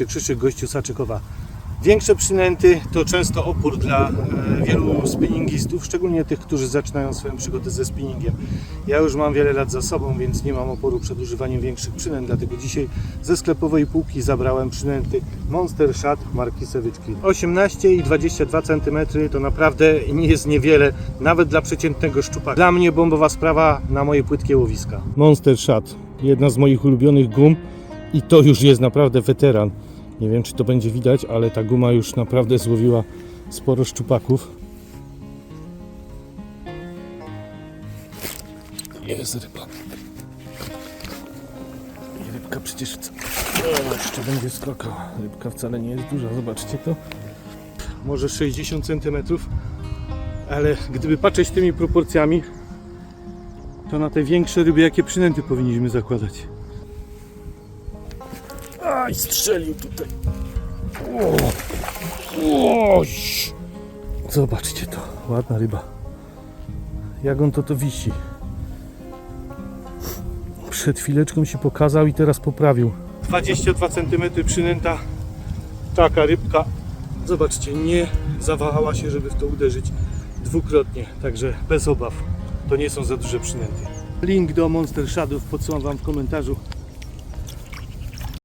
Wojciech Krzyczyk, gościu Saczykowa. Większe przynęty to często opór dla e, wielu spinningistów, szczególnie tych, którzy zaczynają swoją przygodę ze spinningiem. Ja już mam wiele lat za sobą, więc nie mam oporu przed używaniem większych przynęt, dlatego dzisiaj ze sklepowej półki zabrałem przynęty Monster Shad marki Sewyczki. 18 i 22 cm to naprawdę nie jest niewiele, nawet dla przeciętnego szczupaka. Dla mnie bombowa sprawa na moje płytkie łowiska. Monster Shad, jedna z moich ulubionych gum i to już jest naprawdę weteran. Nie wiem, czy to będzie widać, ale ta guma już naprawdę złowiła sporo szczupaków. Jest ryba. I rybka przecież jeszcze będzie skakał. Rybka wcale nie jest duża, zobaczcie to. Może 60 cm, ale gdyby patrzeć tymi proporcjami, to na te większe ryby jakie przynęty powinniśmy zakładać. Aj, strzelił tutaj. O. Zobaczcie to, ładna ryba. Jak on to to wisi. Przed chwileczką się pokazał i teraz poprawił. 22 cm przynęta. Taka rybka. Zobaczcie, nie zawahała się, żeby w to uderzyć dwukrotnie. Także bez obaw. To nie są za duże przynęty. Link do Monster Shadów podsyłam Wam w komentarzu.